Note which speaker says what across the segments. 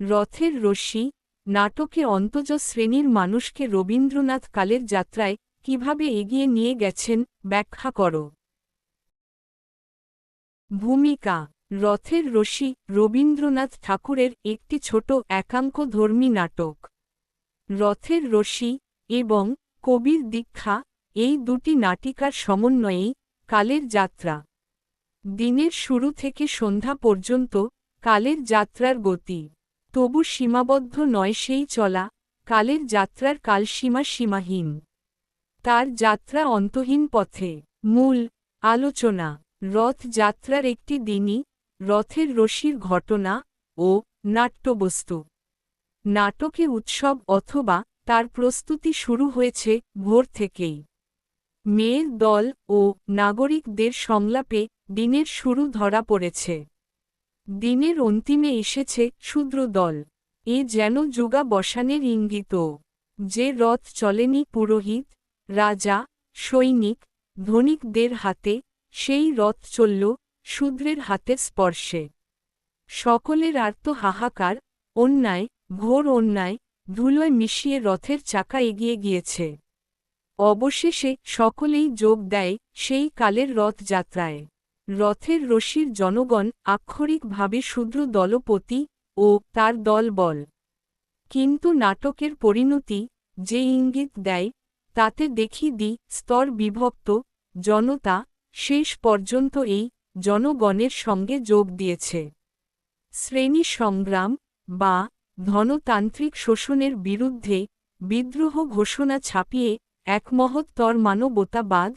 Speaker 1: রথের রশ্মি নাটকে অন্তজ শ্রেণির মানুষকে রবীন্দ্রনাথ কালের যাত্রায় কীভাবে এগিয়ে নিয়ে গেছেন, ব্যাখ্যা করো। ভূমিকা, রথের রশি রবীন্দ্রনাথ ঠাকুরের একটি ছোট একাঙ্কধর্মী নাটক। রথের রশি এবং কবির দীক্ষা, এই দুটি নাটিকার সমন্বয়েই কালের যাত্রা। দিনের শুরু থেকে সন্ধ্যা পর্যন্ত কালের যাত্রার গতি। তবু সীমাবদ্ধ নয় সেই চলা, কালের যাত্রার কালসীমা সীমাহীন। তার যাত্রা অন্তহীন পথে। মূল, আলোচনা, রথ যাত্রার একটি দিনই, রথের রশির ঘটনা ও নাট্যবস্তু। নাটকে উৎসব অথবা তার প্রস্তুতি শুরু হয়েছে ভোর থেকেই। মেয়ের দল ও নাগরিকদের সংলাপে দিনের শুরু ধরা পড়েছে। দিনের অন্তিমে এসেছে শূদ্র দল। এ যেন যুগা বসানের ইঙ্গিত। যে রথ চলেনি পুরোহিত, রাজা, সৈনিক, ধনিকদের হাতে, সেই রথ চলল শূদ্রের হাতের স্পর্শে। সকলের আর্ত হাহাকার, অন্যায়, ঘোর অন্যায়, ধুলোয় মিশিয়ে রথের চাকা এগিয়ে গিয়েছে। অবশেষে সকলেই যোগ দেয় সেই কালের রথযাত্রায়। রথের রশির জনগণ আক্ষরিকভাবে শূদ্র দলপতি ও তার দলবল। কিন্তু নাটকের পরিণতি যে ইঙ্গিত দেয়, তাতে দেখি দি স্তর বিভক্ত, জনতা শেষ পর্যন্ত এই জনগণের সঙ্গে যোগ দিয়েছে। শ্রেণি সংগ্রাম বা ধনতান্ত্রিক শোষণের বিরুদ্ধে বিদ্রোহ ঘোষণা ছাপিয়ে এক মহত্তর মানবতাবাদ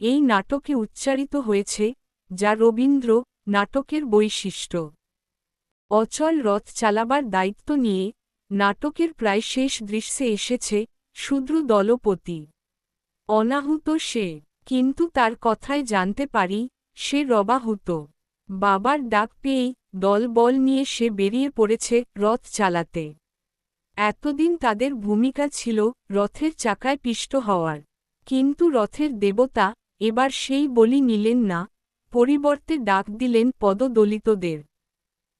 Speaker 1: এই নাটকে উচ্চারিত হয়েছে যা রবীন্দ্র নাটকের বৈশিষ্ট্য। অচল রথ চালাবার দায়িত্ব নিয়ে নাটকের প্রায় শেষ দৃশ্যে এসেছে শূদ্র দলপতি। অনাহুত সে, কিন্তু তার কথায় জানতে পারি, সে রবাহুত। বাবার ডাক পেয়েই দলবল নিয়ে সে বেরিয়ে পড়েছে রথ চালাতে। এতদিন তাদের ভূমিকা ছিল রথের চাকায় পিষ্ট হওয়ার। কিন্তু রথের দেবতা এবার সেই বলি নিলেন না পরিবর্তে ডাক দিলেন পদদলিতদের।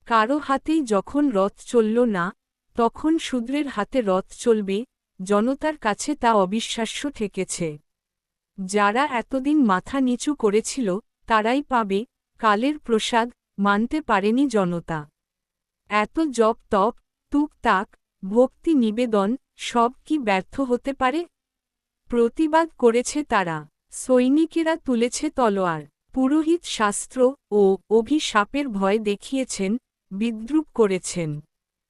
Speaker 1: কারও হাতেই যখন রথ চলল না, তখন শূদ্রের হাতে রথ চলবে, জনতার কাছে তা অবিশ্বাস্য ঠেকেছে। যারা এতদিন মাথা নিচু করেছিল, তারাই পাবে, কালের প্রসাদ, মানতে পারেনি জনতা। এত জপ তপ তুকতাক ভক্তি নিবেদন, সব কি ব্যর্থ হতে পারে? প্রতিবাদ করেছে তারা। সৈনিকেরা তুলেছে তলোয়ার। পুরোহিত শাস্ত্র ও অভিশাপের ভয় দেখিয়েছেন বিদ্রুপ করেছেন।